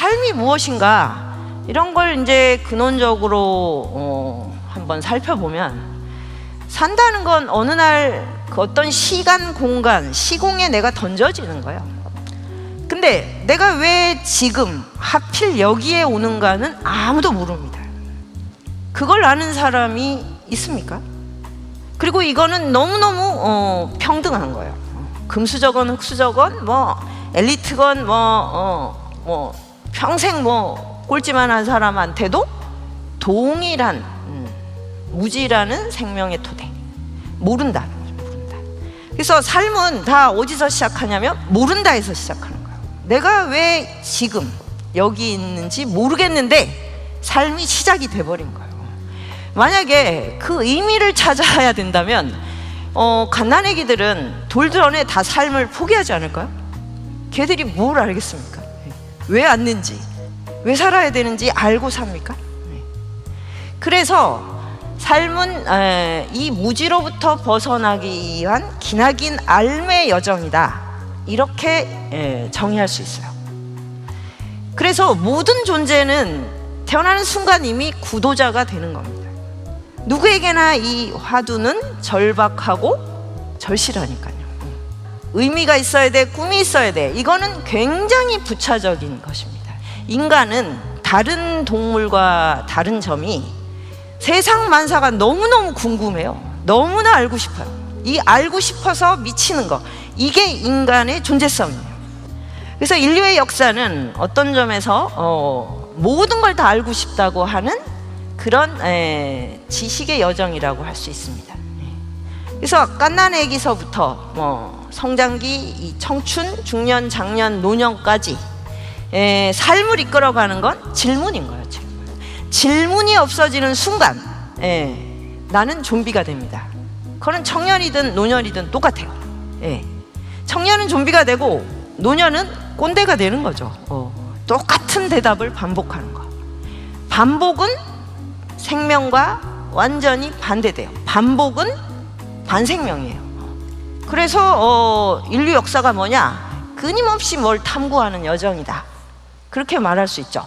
삶이 무엇인가 이런 걸 이제 근원적으로 어, 한번 살펴보면 산다는 건 어느 날 그 어떤 시간 공간 시공에 내가 던져지는 거예요. 근데 내가 왜 지금 하필 여기에 오는가는 아무도 모릅니다. 그걸 아는 사람이 있습니까? 그리고 이거는 너무너무 어, 평등한 거예요. 금수저건 흑수저건 뭐 엘리트건 뭐, 어, 뭐 평생 뭐 꼴찌만 한 사람한테도 동일한 음, 무지라는 생명의 토대. 모른다. 그래서 삶은 다 어디서 시작하냐면 모른다에서 시작하는 거예요. 내가 왜 지금 여기 있는지 모르겠는데 삶이 시작이 돼버린 거예요. 만약에 그 의미를 찾아야 된다면 어, 갓난애기들은 돌들 안에 다 삶을 포기하지 않을까요? 걔들이 뭘 알겠습니까? 왜 왔는지, 왜 살아야 되는지 알고 삽니까? 네. 그래서 삶은 에, 이 무지로부터 벗어나기 위한 기나긴 알매 여정이다. 이렇게 에, 정의할 수 있어요. 그래서 모든 존재는 태어나는 순간 이미 구도자가 되는 겁니다. 누구에게나 이 화두는 절박하고 절실하니까요. 의미가 있어야 돼, 꿈이 있어야 돼. 이거는 굉장히 부차적인 것입니다. 인간은 다른 동물과 다른 점이 세상 만사가 너무너무 궁금해요. 너무나 알고 싶어요. 이 알고 싶어서 미치는 거. 이게 인간의 존재성이에요. 그래서 인류의 역사는 어떤 점에서 어, 모든 걸 다 알고 싶다고 하는 그런 에, 지식의 여정이라고 할 수 있습니다. 그래서 갓난애기서부터 뭐 성장기, 이 청춘, 중년, 장년, 노년까지 에, 삶을 이끌어가는 건 질문인 거예요. 질문. 질문이 없어지는 순간 에, 나는 좀비가 됩니다. 그건 청년이든 노년이든 똑같아요. 예. 청년은 좀비가 되고 노년은 꼰대가 되는 거죠. 어. 똑같은 대답을 반복하는 거. 반복은 생명과 완전히 반대돼요. 반복은 반생명이에요. 그래서 어, 인류 역사가 뭐냐? 끊임없이 뭘 탐구하는 여정이다. 그렇게 말할 수 있죠.